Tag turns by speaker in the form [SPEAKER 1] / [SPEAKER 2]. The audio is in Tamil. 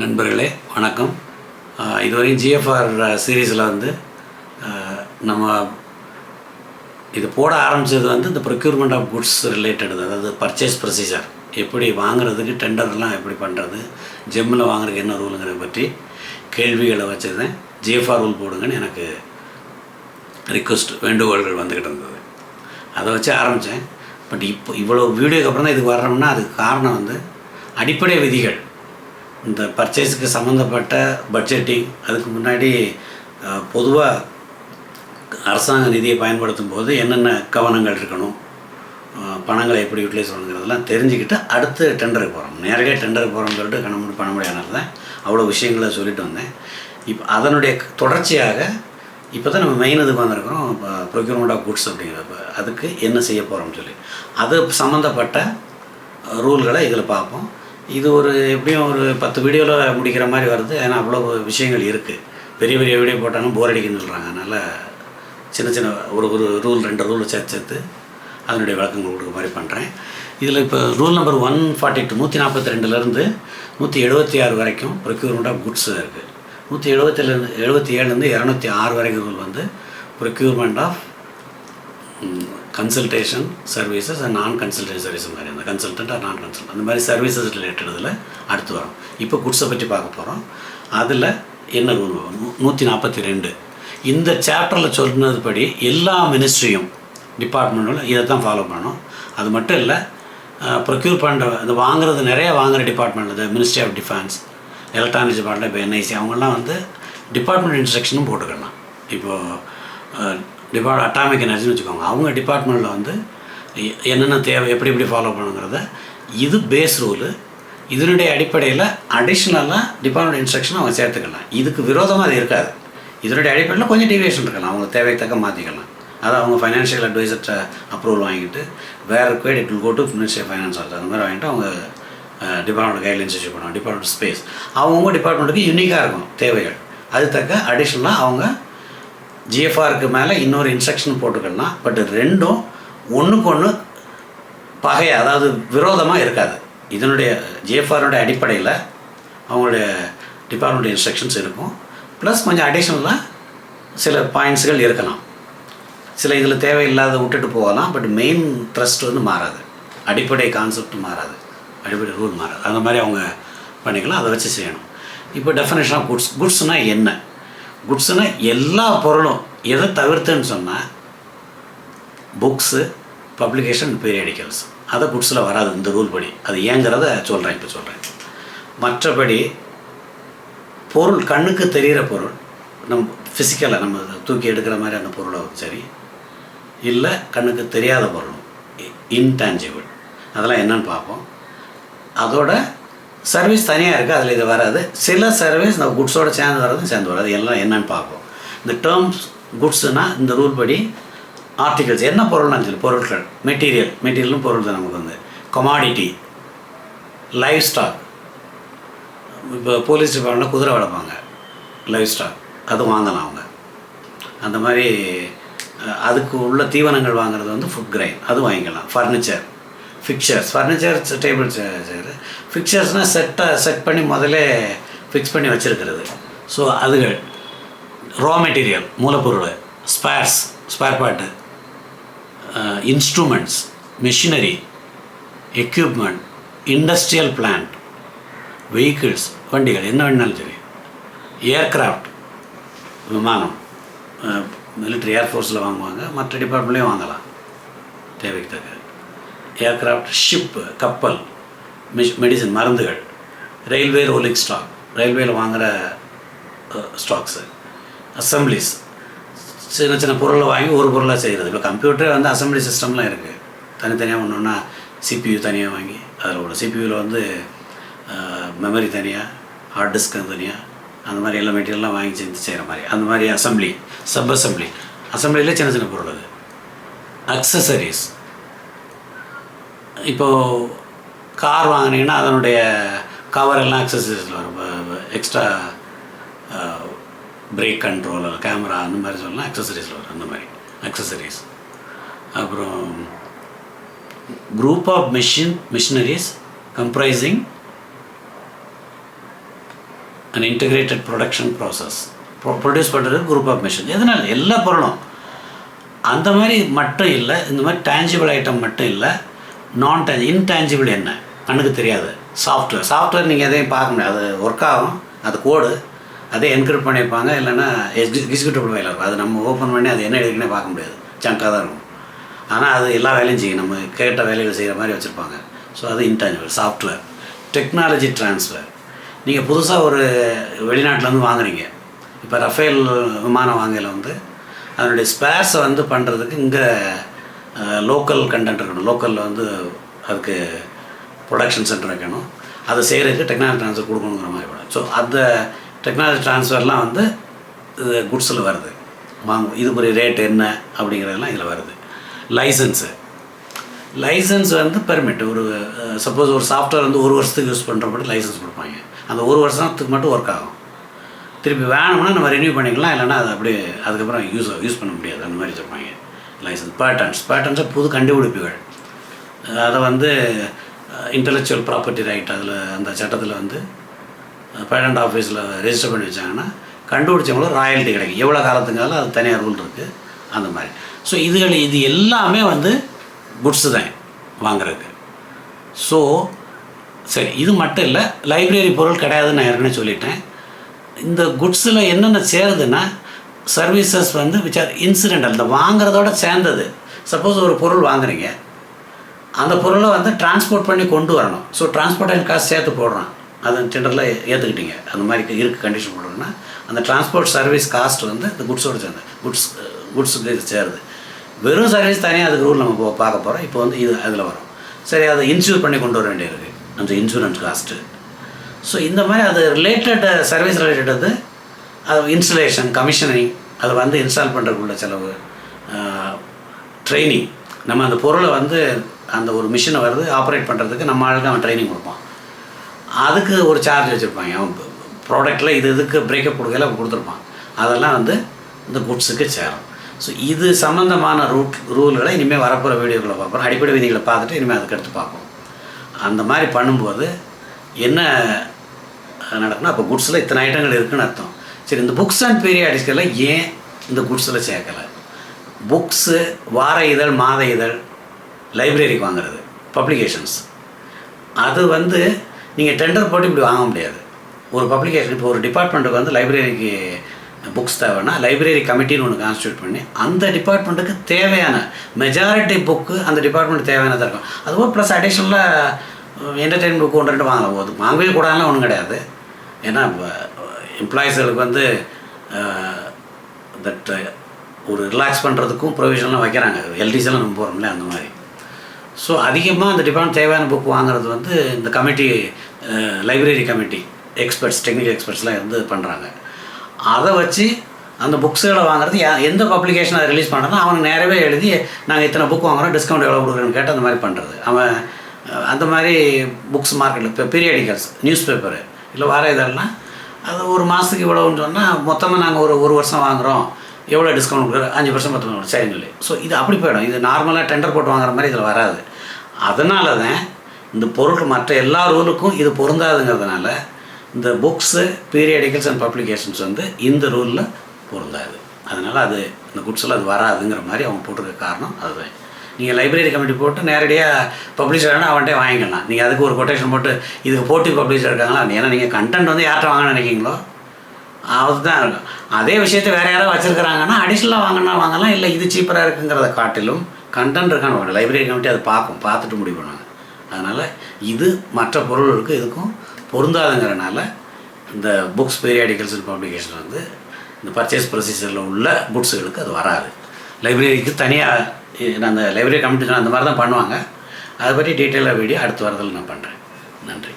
[SPEAKER 1] நண்பர்களே வணக்கம். ஆஹ் இதுவரையும் ஜிஎஃப்ஆர் சீரீஸில் வந்து நம்ம இது போட ஆரம்பித்தது வந்து இந்த ப்ரொக்யூர்மெண்ட் ஆஃப் குட்ஸ் ரிலேட்டட் அதாவது பர்ச்சேஸ் ப்ரொசீஜர் எப்படி வாங்குறதுக்கு டெண்டர்லாம் எப்படி பண்ணுறது ஜெம்மில் வாங்குறதுக்கு என்ன ரூலுங்கிறத பற்றி கேள்விகளை வச்சுருந்தேன். ஜிஎஃப்ஆர் ரூல் போடுங்கன்னு எனக்கு ரிக்வஸ்ட் வேண்டுகோள்கள் வந்துக்கிட்டு இருந்தது. அதை வச்சு ஆரம்பித்தேன் பட் இப்போ இவ்வளோ வீடியோக்கு அப்புறம் தான் இதுக்கு வர்றோம்னா அதுக்கு காரணம் வந்து அடிப்படை விதிகள். இந்த பர்ச்சேஸுக்கு சம்மந்தப்பட்ட பட்ஜெட்டிங் அதுக்கு முன்னாடி பொதுவாக அரசாங்க நிதியை பயன்படுத்தும் போது என்னென்ன கவனங்கள் இருக்கணும் பணங்களை எப்படி யூட்டிலைஸ் பண்ணுங்கிறதெல்லாம் தெரிஞ்சுக்கிட்டு அடுத்து டெண்டருக்கு போகிறோம் நேரடியாக டெண்டருக்கு போகிறோம்னு சொல்லிட்டு கண்ண பண்ண முடியாதனால தான் அவ்வளோ விஷயங்களை சொல்லிட்டு வந்தேன். இப்போ அதனுடைய தொடர்ச்சியாக இப்போ தான் நம்ம மெயின் இதுக்கு வந்திருக்கிறோம் ப்ரொக்யூர்மெண்ட் ஆஃப் குட்ஸ் அப்படிங்கிறப்ப. அதுக்கு என்ன செய்ய போகிறோம்னு சொல்லி. அது சம்மந்தப்பட்ட ரூல்களை இதில் பார்ப்போம். இது ஒரு எப்படியும் ஒரு பத்து வீடியோவில் முடிக்கிற மாதிரி வருது. ஏன்னா அவ்வளோ விஷயங்கள் இருக்குது பெரிய பெரிய வீடியோ போட்டாலும் போர் அடிக்குன்னு சொல்கிறாங்க அதனால் சின்ன சின்ன ஒரு ஒரு ரூல் ரெண்டு ரூல் சேர்த்து சேர்த்து அதனுடைய விளக்கங்கள் கொடுக்குற மாதிரி பண்ணுறேன் இதில் இப்போ rule number one forty two நூற்றி நாற்பத்தி ரெண்டுலேருந்து நூற்றி எழுபத்தி ஆறு வரைக்கும் ப்ரொக்யூர்மெண்ட் ஆஃப் குட்ஸ் இருக்குது நூற்றி எழுபத்திலேருந்து எழுபத்தி ஏழுலேருந்து இரநூத்தி ஆறு வரைக்கும் ரூல் வந்து procurement of consultation services and நான் கன்சல்டேஷன் சர்வீஸ் மாதிரி அந்த கன்சல்டன்ட் ஆர் நான் கன்சல்ட் அந்த மாதிரி சர்வீசஸ் ரிலேட்டடில் அடுத்து வரோம். இப்போ குட்ஸை பற்றி பார்க்க போகிறோம் அதில் என்ன ரூல் நூற்றி நாற்பத்தி ரெண்டு இந்த சாப்டரில் சொன்னதுபடி எல்லா மினிஸ்ட்ரியும் டிபார்ட்மெண்ட்டும் இதை தான் ஃபாலோ பண்ணணும். அது மட்டும் இல்லை ப்ரொக்யூர் பண்ணுற இந்த வாங்குறது நிறைய வாங்குற டிபார்ட்மெண்ட் இந்த ministry of defence electronics department இப்போ என்ஐசி அவங்கெல்லாம் வந்து டிபார்ட்மெண்ட் இன்ஸ்ட்ரக்ஷனும் போட்டுக்கலாம் இப்போது டிபார்ட் அட்டாமிக் எனர்ஜின்னு வச்சுக்கோங்க. அவங்க டிபார்ட்மெண்ட்டில் வந்து எ- என்னென்ன தேவை எப்படி எப்படி ஃபாலோ பண்ணுங்கிறத இது பேஸ் ரூலு இதனுடைய அடிப்படையில் அடிஷ்னலாக டிபார்ட்மெண்ட் இன்ஸ்ட்ரக்ஷன் அவங்க சேர்த்துக்கலாம். இதுக்கு விரோதமாக அது இருக்காது. இதனுடைய அடிப்படையில் கொஞ்சம் டிவியேஷன் இருக்கலாம். அவங்க தேவைக்கு தக்க மாற்றிக்கலாம் அதை அவங்க ஃபைனான்ஷியல் அட்வைசர்கிட்ட அப்ரூவல் வாங்கிட்டு வேறு quote it will go to ministry finance அந்த மாதிரி வாங்கிட்டு அவங்க டிபார்ட்மெண்ட் கைட்லைன்ஸ் இஷ்யூ பண்ணுவாங்க. டிபார்ட்மெண்ட் ஸ்பேஸ் அவங்கவுங்க டிபார்ட்மெண்ட்டுக்கு யூனிக்காக இருக்கும் தேவைகள். அது தக்க அடிஷ்னலாக அவங்க ஜிஎஃப்ஆருக்கு மேலே இன்னொரு இன்ஸ்ட்ரக்ஷன் போட்டுக்கலாம் பட் ரெண்டும் ஒன்றுக்கு ஒன்று பகை அதாவது விரோதமாக இருக்காது. இதனுடைய ஜிஎஃப்ஆருடைய அடிப்படையில் அவங்களுடைய டிபார்ட்மெண்ட் இன்ஸ்ட்ரக்ஷன்ஸ் இருக்கும். ப்ளஸ் கொஞ்சம் அடிஷ்னலாக சில பாயிண்ட்ஸ்கள் இருக்கலாம். சில இதில் தேவையில்லாத விட்டுட்டு போகலாம் பட் மெயின் த்ரஸ்ட் வந்து மாறாது. அடிப்படை கான்செப்ட் மாறாது. அடிப்படை ரூல் மாறாது. அந்த மாதிரி அவங்க பண்ணிக்கலாம் அதை வச்சு செய்யணும். இப்போ டெஃபினேஷன் ஆஃப் குட்ஸ் குட்ஸ்னால் என்ன? குட்ஸ்னால் எல்லா பொருளும் எதை தவிர்த்துன்னு சொன்னால் புக்ஸு பப்ளிகேஷன் பீரியடிக்கல்ஸ். அதை குட்ஸில் வராது இந்த ரூல் படி. அது ஏங்கிறத சொல்கிறேன் இப்போ சொல்கிறேன் மற்றபடி பொருள் கண்ணுக்கு தெரிகிற பொருள் நம்ம ஃபிசிக்கலாக நம்ம தூக்கி எடுக்கிற மாதிரி அந்த பொருளும் சரி. இல்லை கண்ணுக்கு தெரியாத பொருளும் இன்டான்ஜிபிள் அதெல்லாம் என்னன்னு பார்ப்போம். அதோட சர்வீஸ் தனியாக இருக்குது அதில் இது வராது. சில சர்வீஸ் நம்ம குட்ஸோட சேர்ந்து வர்றது சேர்ந்து வராது. எல்லாம் என்னென்னு பார்ப்போம். இந்த டேர்ம்ஸ் குட்ஸுனால் இந்த ரூல் படி ஆர்டிகல்ஸ் என்ன பொருள்னு சொல்லி பொருட்கள். மெட்டீரியல் மெட்டீரியலும் பொருள் தான் நமக்கு வந்து. கொமாடிட்டி லைஃப் ஸ்டாக் இப்போ போலீஸ் டிபார்ட்மெண்ட்டில் குதிரை வளர்ப்பாங்க. லைஃப் ஸ்டாக் அது வாங்கலாம் அவங்க. அந்த மாதிரி அதுக்கு உள்ள தீவனங்கள் வாங்குறது வந்து ஃபுட் கிரைன் அது வாங்கிக்கலாம். Furniture fixtures furniture tables chair ஃபிக்சர்ஸ்னால் செட்டாக செட் பண்ணி முதலே ஃபிக்ஸ் பண்ணி வச்சுருக்கிறது. ஸோ அதுகள் ரா மெட்டீரியல் மூலப்பொருள் spares spare part instruments machinery equipment industrial plant vehicles வண்டிகள் என்ன வேணாலும் சரி. ஏர்க்ராஃப்ட் விமானம் மிலிட்ரி ஏர்ஃபோர்ஸில் வாங்குவாங்க. மற்ற டிபார்ட்மெண்ட்லேயும் வாங்கலாம். தேவைக்கு தக்க ஏர்க்ராஃப்ட் ஷிப்பு கப்பல் மிஷ் மெடிசன் மருந்துகள் ரயில்வே ரோலிங் ஸ்டாக் ரயில்வேயில் வாங்குகிற ஸ்டாக்ஸு அசம்பிளிஸ் சின்ன சின்ன பொருளை வாங்கி ஒரு பொருளாக செய்கிறது இப்போ கம்ப்யூட்டரே வந்து அசம்பிளி சிஸ்டம்லாம் இருக்குது தனித்தனியாக ஒன்று ஒன்றா சிபியூ தனியாக வாங்கி அதில் உள்ள சிபியூவில் வந்து மெமரி தனியாக ஹார்ட் டிஸ்க் தனியாக அந்த மாதிரி எல்லா மெட்டீரியல்லாம் வாங்கி செஞ்சு செய்கிற மாதிரி. அந்த மாதிரி அசம்பிளி சப் அசம்பிளி அசம்பிளியில் சின்ன சின்ன பொருள் அது. அக்சசரிஸ் இப்போது கார் வாங்கினீங்கன்னா அதனுடைய கவர் எல்லாம் அக்சசரிஸில் வரும். எக்ஸ்ட்ரா பிரேக் கண்ட்ரோல் கேமரா அந்த மாதிரி சொல்லலாம் அக்சசரிஸில் வரும். அந்த மாதிரி. அக்சசரிஸ் அப்புறம் group of machine machineries comprising and integrated production process produce பண்ணுறது குரூப் ஆஃப் மிஷின் எதனால்? எல்லா பொருளும். அந்த மாதிரி மட்டும் இல்லை இந்த மாதிரி டேஞ்சிபிள் ஐட்டம் மட்டும் இல்லை நான் டேஞ்ச் இன்டேஞ்சிபிள் என்ன? கண்ணுக்கு தெரியாது. சாஃப்ட்வேர் சாஃப்ட்வேர் நீங்கள் எதையும் பார்க்க முடியாது. அது ஒர்க் ஆகும். அது கோடு அதே என்கிரிப்ட் பண்ணியிருப்பாங்க. இல்லைன்னா எக்ஸிக்யூட்டிவ் வேலை இருக்கும். அது நம்ம ஓப்பன் பண்ணி அது என்ன எழுதினே பார்க்க முடியாது. ஜங்காக தான் இருக்கும். ஆனால் அது எல்லா வேலையும் செய்யும். நம்ம கேட்ட வேலைகள் செய்கிற மாதிரி வச்சுருப்பாங்க. ஸோ அது இன்டேஞ்சிபிள் சாஃப்ட்வேர் டெக்னாலஜி ட்ரான்ஸ்ஃபர் நீங்கள் புதுசாக ஒரு வெளிநாட்டிலேருந்து வாங்குறீங்க. இப்போ ரஃபேல் விமானம் வாங்கல வந்து அதனுடைய ஸ்பேர்ஸை வந்து பண்ணுறதுக்கு இங்கே லோக்கல் கண்டென்ட் இருக்கணும். லோக்கலில் வந்து அதுக்கு ப்ரொடக்ஷன் சென்டர் வைக்கணும். அதை செய்கிறதுக்கு டெக்னாலஜி ட்ரான்ஸ்ஃபர் கொடுக்கணுங்கிற மாதிரி படம் ஸோ அந்த டெக்னாலஜி ட்ரான்ஸ்ஃபர்லாம் வந்து இது குட்ஸில் வருது. வாங்க மாதிரி ரேட் என்ன அப்படிங்கிறதெல்லாம் இதில் வருது. லைசன்ஸு லைசன்ஸ் வந்து பெர்மிட் ஒரு சப்போஸ் ஒரு சாஃப்ட்வேர் வந்து ஒரு வருஷத்துக்கு யூஸ் பண்ணுற மட்டும் லைசன்ஸ் கொடுப்பாங்க. அந்த ஒரு வருஷத்துக்கு மட்டும் ஒர்க் ஆகும். திருப்பி வேணும்னா நம்ம ரினியூ பண்ணிக்கலாம். இல்லைன்னா அது அப்படியே அதுக்கப்புறம் யூஸ் யூஸ் பண்ண முடியாது. அந்த மாதிரி சொல்லுவாங்க லைசன்ஸ் பேட்டர்ன்ஸ் பேட்டர்ன்ஸை புது கண்டுபிடிப்புகள். அதை வந்து இன்டலெக்சுவல் ப்ராப்பர்ட்டி ரைட் அதில் அந்த சட்டத்தில் வந்து பேட்டன்ட் ஆஃபீஸில் ரெஜிஸ்டர் பண்ணி வச்சாங்கன்னா கண்டுபிடிச்சவங்களும் ராயல்ட்டி கிடைக்கும். எவ்வளோ காலத்துக்கால அது தனியாக ரூல் இருக்குது அந்த மாதிரி. ஸோ இதுகள் இது எல்லாமே வந்து குட்ஸு தான் வாங்குறதுக்கு. ஸோ சரி இது மட்டும் இல்லை லைப்ரரி பொருள் கிடையாதுன்னு நான் ஏற்கனவே சொல்லிட்டேன். இந்த குட்ஸில் என்னென்ன சேருதுன்னா சர்வீசஸ் வந்து விச் ஆர் இன்சிடென்டல் இந்த வாங்குறதோட சேர்ந்தது. சப்போஸ் ஒரு பொருள் வாங்குறீங்க. அந்த பொருளை வந்து டிரான்ஸ்போர்ட் பண்ணி கொண்டு வரணும். ஸோ டிரான்ஸ்போர்ட்டேஷன் காசு சேர்த்து போடுறான். அது டெண்டரில் ஏற்றுக்கிட்டீங்க அந்த மாதிரி இருக்குது கண்டிஷன் போடுறோன்னா அந்த டிரான்ஸ்போர்ட் சர்வீஸ் காஸ்ட் வந்து இந்த குட்ஸோடு சேர்ந்து குட்ஸ் குட்ஸுக்கு இது சேருது வெறும் சர்வீஸ் தனியாக அதுக்கு ரூல் நம்ம பார்க்க போகிறோம் இப்போ வந்து இது அதில் வரும். சரி அதை இன்சூர் பண்ணி கொண்டு வர வேண்டியிருக்கு. அந்த இன்சூரன்ஸ் காஸ்ட்டு ஸோ இந்த மாதிரி அது ரிலேட்டட் சர்வீஸ் ரிலேட்டட் அது இன்ஸ்டலேஷன் கமிஷனிங் அது வந்து இன்ஸ்டால் பண்ணுறதுக்குள்ள செலவு. ட்ரைனிங் நம்ம அந்த பொருளை வந்து அந்த ஒரு மிஷினை வருது ஆப்ரேட் பண்ணுறதுக்கு நம்ம ஆளுக்கு அவன் ட்ரைனிங் கொடுப்பான். அதுக்கு ஒரு சார்ஜ் வச்சுருப்பாங்க அவன் ப்ராடக்ட்டில் இது இதுக்கு பிரேக்கப் கொடுக்கல அவன் கொடுத்துருப்பான். அதெல்லாம் வந்து இந்த குட்ஸுக்கு சேரும். ஸோ இது சம்மந்தமான ரூட் ரூல்களை இனிமேல் வரப்போகிற வீடியோக்களை பார்ப்போம். அடிப்படை விதிகளை பார்த்துட்டு இனிமேல் அதுக்கு எடுத்து பார்ப்போம். அந்த மாதிரி பண்ணும்போது என்ன நடக்குன்னா அப்போ குட்ஸில் இத்தனை ஐட்டங்கள் இருக்குதுன்னு அர்த்தம். சரி இந்த புக்ஸ் அண்ட் பீரியாடிஸ்கில் ஏன் இந்த குட்ஸில் சேர்க்கலை? புக்ஸு வார இதழ் மாத இதழ் லைப்ரரிக்கு வாங்குறது பப்ளிகேஷன்ஸ் அது வந்து நீங்கள் டெண்டர் போட்டு இப்படி வாங்க முடியாது. ஒரு பப்ளிகேஷன் இப்போ ஒரு டிபார்ட்மெண்ட்டுக்கு வந்து லைப்ரரிக்கு புக்ஸ் தேவைன்னா லைப்ரரி கமிட்டின்னு ஒன்று கான்ஸ்டியூட் பண்ணி அந்த டிபார்ட்மெண்ட்டுக்கு தேவையான மெஜாரிட்டி புக்கு அந்த டிபார்ட்மெண்ட் தேவையானதாக இருக்கும். அதுவும் ப்ளஸ் அடிஷ்னலாக என்டர்டெயின் புக்கு ஒன்று ரெண்டு வாங்கலாம். போது வாங்கவே கூடாதுலாம் ஒன்றும் கிடையாது. ஏன்னா எம்ப்ளாயீஸ்களுக்கு வந்து தட் ஒரு ரிலாக்ஸ் பண்ணுறதுக்கும் ப்ரொவிஷன்லாம் வைக்கிறாங்க. எல்டிஸ்லாம் நம்ம போகிறோம்ல அந்த மாதிரி. ஸோ அதிகமாக அந்த டிபார்ட்மெண்ட் தேவையான புக் வாங்குறது வந்து இந்த committee library committee experts technical எக்ஸ்பர்ட்ஸ்லாம் இருந்து பண்ணுறாங்க அதை வச்சு அந்த புக்ஸுகளை வாங்குறது எந்த பப்ளிகேஷன் அதை ரிலீஸ் பண்ணுறதோ அவனுக்கு நேரவே எழுதி நாங்கள் இத்தனை புக் வாங்குறோம் டிஸ்கவுண்ட் எவ்வளோ கொடுக்குறேன்னு கேட்டு அந்த மாதிரி பண்ணுறது அவன் அந்த மாதிரி புக்ஸ் மார்க்கெட்டில் இப்போ பீரியடிக்கல்ஸ் நியூஸ் பேப்பரு இல்லை வார இதெல்லாம் அது ஒரு மாதத்துக்கு இவ்வளோன்னு சொன்னால் மொத்தமாக நாங்கள் ஒரு ஒரு வருஷம் வாங்குகிறோம் எவ்வளோ டிஸ்கவுண்ட் கொடுக்குறோம் அஞ்சு பர்சன்ட் பத்து சரி இல்லை ஸோ இது அப்படி போயிடும். இது நார்மலாக டெண்டர் போட்டு வாங்குற மாதிரி இதில் வராது. அதனால தான் இந்த பொருள் மற்ற எல்லா ரூலுக்கும் இது பொருந்தாதுங்கிறதுனால இந்த புக்ஸு பீரியடிக்கல்ஸ் அண்ட் பப்ளிகேஷன்ஸ் வந்து இந்த ரூலில் பொருந்தாது. அதனால் அது இந்த குட்ஸில் அது வராதுங்கிற மாதிரி அவங்க போட்டிருக்க காரணம் அதுதான். நீங்கள் லைப்ரரி கமிட்டி போட்டு நேரடியாக பப்ளிஷர்னா அவன்கிட்ட வாங்கிக்கலாம். நீங்கள் அதுக்கு ஒரு கொட்டேஷன் போட்டு இதுக்கு போட்டி பப்ளிஷர் இருக்காங்களா? ஏன்னா நீங்கள் கண்டென்ட் வந்து யார்கிட்ட வாங்க நினைக்கிங்களோ அதுதான் இருக்கும். அதே விஷயத்தை வேறு யாராவது வச்சுருக்கிறாங்கன்னா அடிஷ்னலாக வாங்கினா வாங்கலாம் இல்லை இது சீப்பராக இருக்குங்கிறத காட்டிலும் கண்டென்ட் இருக்கான்னு லைப்ரரி கமிட்டி அதை பார்க்கும். பார்த்துட்டு முடிவு பண்ணுவாங்க. அதனால் இது மற்ற பொருள்களுக்கும் இதுக்கும் பொருந்தாதுங்கிறனால இந்த புக்ஸ் பீரியாடிக்கல்ஸ் அண்ட் பப்ளிகேஷன் வந்து இந்த பர்ச்சேஸ் ப்ரொசீஜரில் உள்ள புக்ஸுகளுக்கு அது வராது. லைப்ரரிக்கு தனியாக அந்த லைப்ரரி கமிட்டி அந்த மாதிரி தான் பண்ணுவாங்க. அதை பற்றி டீட்டெயிலாக வீடியோ அடுத்த வாரத்தில் நான் பண்ணுறேன் நன்றி.